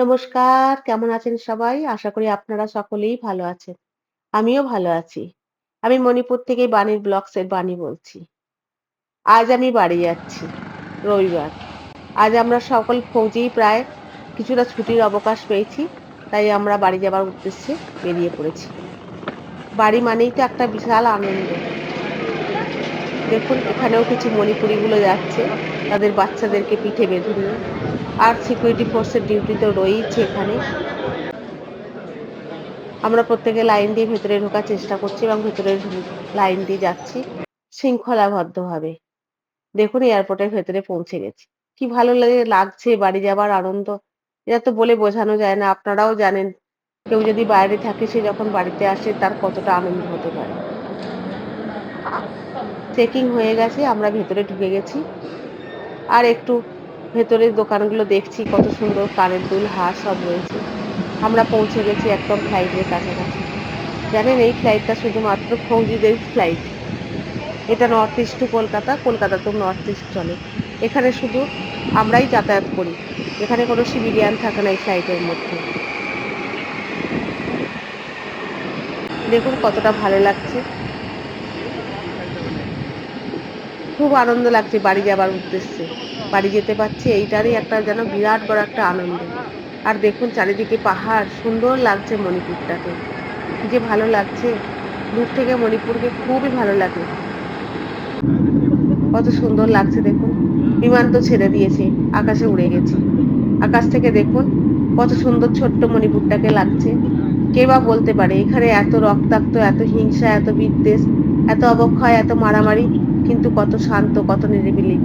নমস্কার, কেমন আছেন সবাই? আশা করি আপনারা সকলেই ভালো আছেন। আমিও ভালো আছি। আমি মণিপুর থেকে বাণীর ব্লগস এর বাণী বলছি। আজ আমি বাড়ি যাচ্ছি, রবিবার। আজ আমরা সকল ফৌজেই প্রায় কিছুটা ছুটির অবকাশ পেয়েছি, তাই আমরা বাড়ি যাবার উদ্দেশ্যে বেরিয়ে পড়েছি। বাড়ি মানেই তো একটা বিশাল আনন্দ। দেখুন এখানেও কিছু মণিপুরিগুলো যাচ্ছে তাদের বাচ্চাদেরকে পিঠে বেঁধে নিয়ে আর সিকিউরিটি ফোর্সের ডিউটি তো রয়েইছে এখানে। আমরা প্রত্যেকে লাইন দিয়ে ভেতরে ঢোকার চেষ্টা করছি এবং ভেতরে লাইন দিয়ে যাচ্ছি। শৃঙ্খলাবদ্ধভাবে। দেখুন এয়ারপোর্টের ভেতরে পৌঁছে গেছি। কি ভালো লাগে, লাগছে বাড়ি যাবার আনন্দ। এটা তো বলে বোঝানো যায় না, আপনারাও জানেন। কেউ যদি বাইরে থাকে, সে যখন বাড়িতে আসে, তার কতটা আনন্দ হতে পারে। চেকিং হয়ে গেছে, আমরা ভেতরে ঢুকে গেছি। আর একটু ভেতরের দোকানগুলো দেখছি, কত সুন্দর কানের দুল, হার সব রয়েছে। আমরা পৌঁছে গেছি একদম ফ্লাইটের কাছাকাছি। জানেন, এই ফ্লাইটটা শুধুমাত্র ফৌজিদের ফ্লাইট এটা north east to Kolkata Kolkata তো নর্থ ইস্ট চলে। এখানে শুধু আমরাই যাতায়াত করি। এখানে কোনো সিভিলিয়ান থাকে না এই ফ্লাইটের মধ্যে। দেখুন কতটা ভালো লাগছে। খুব আনন্দ লাগছে বাড়ি যাবার উদ্দেশ্যে। বাড়ি যেতে পারছি, এইটারই একটা যেন বিরাট বড় একটা আনন্দ। আর দেখুন চারিদিকে পাহাড়, সুন্দর লাগছে মণিপুরটাকে। কি যে ভালো লাগছে। দূর থেকে মণিপুরকে খুবই ভালো লাগে। কত সুন্দর লাগছে দেখুন। বিমান তো ছেড়ে দিয়েছে, আকাশে উড়ে গেছে। আকাশ থেকে দেখুন কত সুন্দর ছোট্ট মণিপুরটাকে লাগছে। কে বা বলতে পারে, এখানে এত রক্তাক্ত, এত হিংসা, এত বিদ্বেষ, এত অবক্ষয়, এত মারামারি। কিন্তু কত শান্ত, কত নিরিবিলি।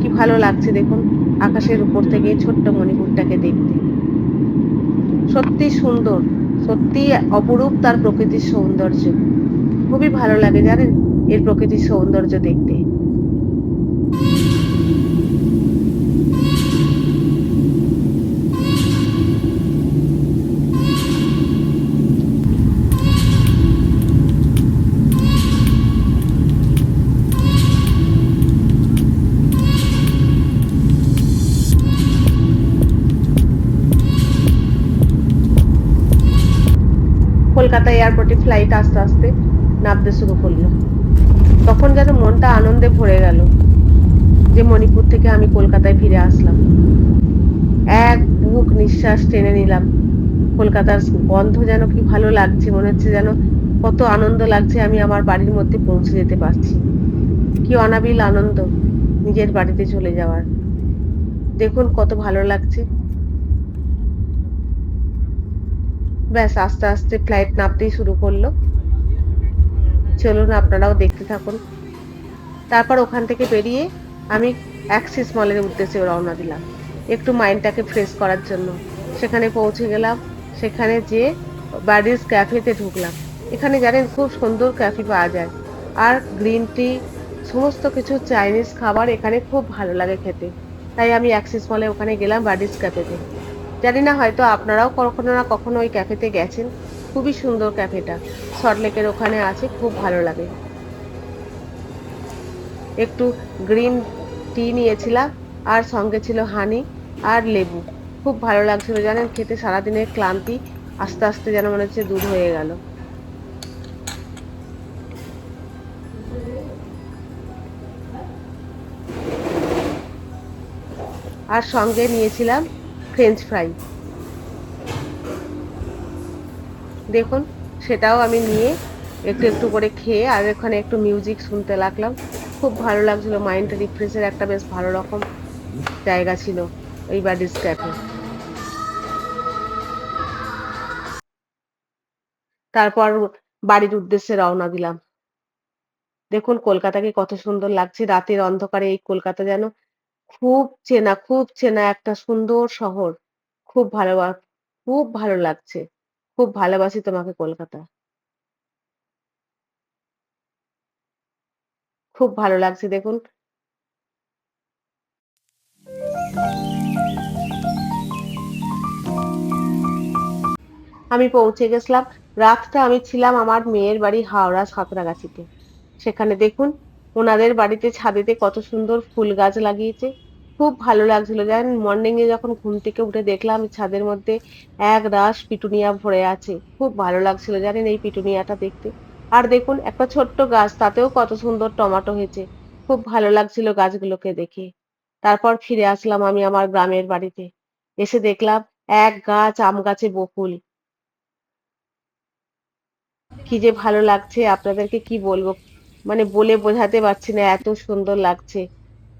কি ভালো লাগছে দেখুন আকাশের উপর থেকে ছোট্ট মণিপুরটাকে দেখতে। সত্যি সুন্দর, সত্যি অপরূপ তার প্রকৃতির সৌন্দর্য। খুবই ভালো লাগে জানেন এর প্রকৃতির সৌন্দর্য দেখতে। কলকাতা এয়ারপোর্টে ফ্লাইট আস্তে আস্তে নামতে শুরু করল। তখন যেন মনটা আনন্দে ভরে গেল যে মণিপুর থেকে আমি কলকাতায় ফিরে আসলাম। এক বুক নিঃশ্বাস টেনে নিলাম। কলকাতার গন্ধ যেন কি ভালো লাগছে, মনে হচ্ছে যেন কত আনন্দ লাগছে আমি আমার বাড়ির মধ্যে পৌঁছে যেতে পারছি। কি অনাবিল আনন্দ নিজের বাড়িতে চলে যাওয়ার। দেখুন কত ভালো লাগছে। ব্যাস, আস্তে আস্তে ফ্লাইট নামতেই শুরু করল। চলুন আপনারাও দেখতে থাকুন। তারপর ওখান থেকে বেরিয়ে আমি অ্যাক্সিস মলের উদ্দেশ্যে রওনা দিলাম। একটু মাইন্ডটাকে ফ্রেশ করার জন্য। সেখানে পৌঁছে গেলাম। সেখানে যে বাড়ির ক্যাফেতে ঢুকলাম। এখানে জানেন, খুব সুন্দর ক্যাফে পাওয়া যায়। আর গ্রিন টি সমস্ত কিছু চাইনিজ খাবার এখানে খুব ভালো লাগে খেতে। তাই আমি অ্যাক্সিস মলে ওখানে গেলাম বার্ডিস ক্যাফেতে জানি না হয়তো আপনারাও কখনো না কখনো ওই ক্যাফেতে গেছেন। খুবই সুন্দর ক্যাফেটা। সল্টলেকের ওখানে আছে, খুব ভালো লাগে। একটু গ্রিন টি নিয়েছিলাম, আর সঙ্গে ছিল হানি আর লেবু। খুব ভালো লাগছিল, জানেন, খেতে সারাদিনের ক্লান্তি, আস্তে আস্তে যেন মনে হচ্ছে দূর হয়ে গেল। আর সঙ্গে নিয়েছিলাম ফ্রেঞ্চ ফ্রাই দেখুন, সেটাও আমি নিয়ে একটু একটু করে খেয়ে আর এখানে একটু মিউজিক শুনতে লাগলাম। খুব ভালো লাগছিল মাইন্ড রিফ্রেশের একটা বেশ ভালো রকম জায়গা ছিল এই বাডিস ক্যাফে তারপর বাড়ির উদ্দেশ্যে রওনা দিলাম। দেখুন, কলকাতাকে কত সুন্দর লাগছে, রাতের অন্ধকারে এই কলকাতা যেন খুব চেনা খুব চেনা একটা সুন্দর শহর। খুব ভালো খুব ভালো লাগছে। খুব ভালোবাসি তোমাকে কলকাতা। খুব ভালো লাগছে, দেখুন। আমি পৌঁছে গেছিলাম। রাতটা আমি ছিলাম আমার মেয়ের বাড়ি হাওড়া সাঁতরাগাছিতে। সেখানে দেখুন ওনাদের বাড়িতে ছাদেতে কত সুন্দর ফুল গাছ লাগিয়েছে। খুব ভালো লাগছিল। জানেন মর্নিং এ যখন ঘুম থেকে উঠে দেখলাম ছাদের মধ্যে এক রাশ পিটুনিয়া ভরে আছে। খুব ভালো লাগছিল জানেন এই পিটুনিয়াটা দেখতে। আর দেখুন, একটা ছোট্ট গাছ, তাতেও কত সুন্দর টমাটো হয়েছে। খুব ভালো লাগছিল গাছগুলোকে দেখে। তারপর ফিরে আসলাম আমি আমার গ্রামের বাড়িতে। এসে দেখলাম এক গাছ আম গাছে বকুল। কি যে ভালো লাগছে, আপনাদেরকে কি বলব? মানে বলে বোঝাতে পারছি না, এত সুন্দর লাগছে।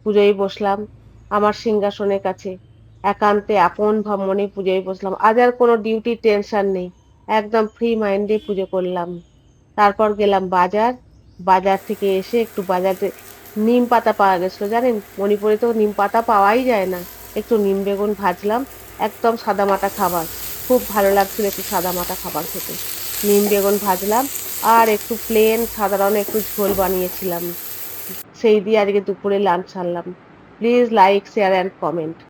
পুজোয় বসলাম আমার সিংহাসনের কাছে। একান্তে আপন মনে পুজোয় বসলাম। আজ আর কোনো ডিউটি টেনশন নেই। একদম ফ্রি মাইন্ডে পুজো করলাম। তারপর গেলাম বাজার। বাজার থেকে এসে একটু বাজারে নিম পাতা পাওয়া গেছিল, জানেন? মণিপুরে তো নিম পাতা পাওয়াই যায় না। একটু নিম বেগুন ভাজলাম, একদম সাদামাটা খাবার। খুব ভালো লাগছিল একটু সাদামাটা খাবার খেতে। নিম বেগুন ভাজলাম আর একটু প্লেন সাধারণ একটু ঝোল বানিয়েছিলাম। সেই দিয়ে আজকে দুপুরে lunch সারলাম please like share and comment